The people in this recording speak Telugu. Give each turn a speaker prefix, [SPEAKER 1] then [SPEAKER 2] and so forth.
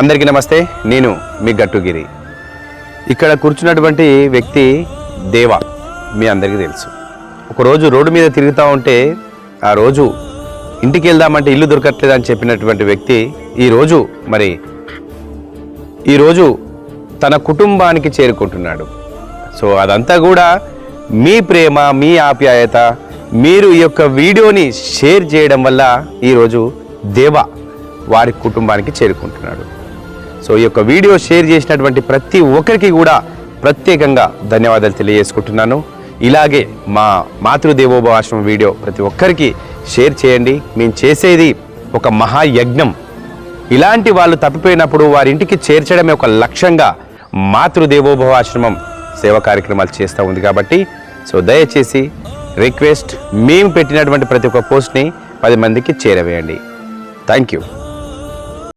[SPEAKER 1] అందరికీ నమస్తే నేను మీ గట్టుగిరి. ఇక్కడ కూర్చున్నటువంటి వ్యక్తి దేవ మీ అందరికీ తెలుసు. ఒకరోజు రోడ్డు మీద తిరుగుతూ ఉంటే ఆ రోజు ఇంటికి వెళ్దామంటే ఇల్లు దొరకట్లేదు అని చెప్పినటువంటి వ్యక్తి ఈరోజు మరి ఈరోజు తన కుటుంబానికి చేరుకుంటున్నాడు. సో అదంతా కూడా మీ ప్రేమ మీ ఆప్యాయత మీరు ఈ యొక్క వీడియోని షేర్ చేయడం వల్ల ఈరోజు దేవ వారి కుటుంబానికి చేరుకుంటున్నాడు. సో ఈ యొక్క వీడియో షేర్ చేసినటువంటి ప్రతి ఒక్కరికి కూడా ప్రత్యేకంగా ధన్యవాదాలు తెలియజేసుకుంటున్నాను. ఇలాగే మా మాతృదేవోభవ ఆశ్రమం వీడియో ప్రతి ఒక్కరికి షేర్ చేయండి. మేము చేసేది ఒక మహాయజ్ఞం. ఇలాంటి వాళ్ళు తప్పిపోయినప్పుడు వారి ఇంటికి చేర్చడమే ఒక లక్ష్యంగా మాతృదేవోభవ ఆశ్రమం సేవా కార్యక్రమాలు చేస్తూ ఉంది కాబట్టి సో దయచేసి రిక్వెస్ట్ మేము పెట్టినటువంటి ప్రతి ఒక్క పోస్ట్ని పది మందికి చేరవేయండి. Thank you.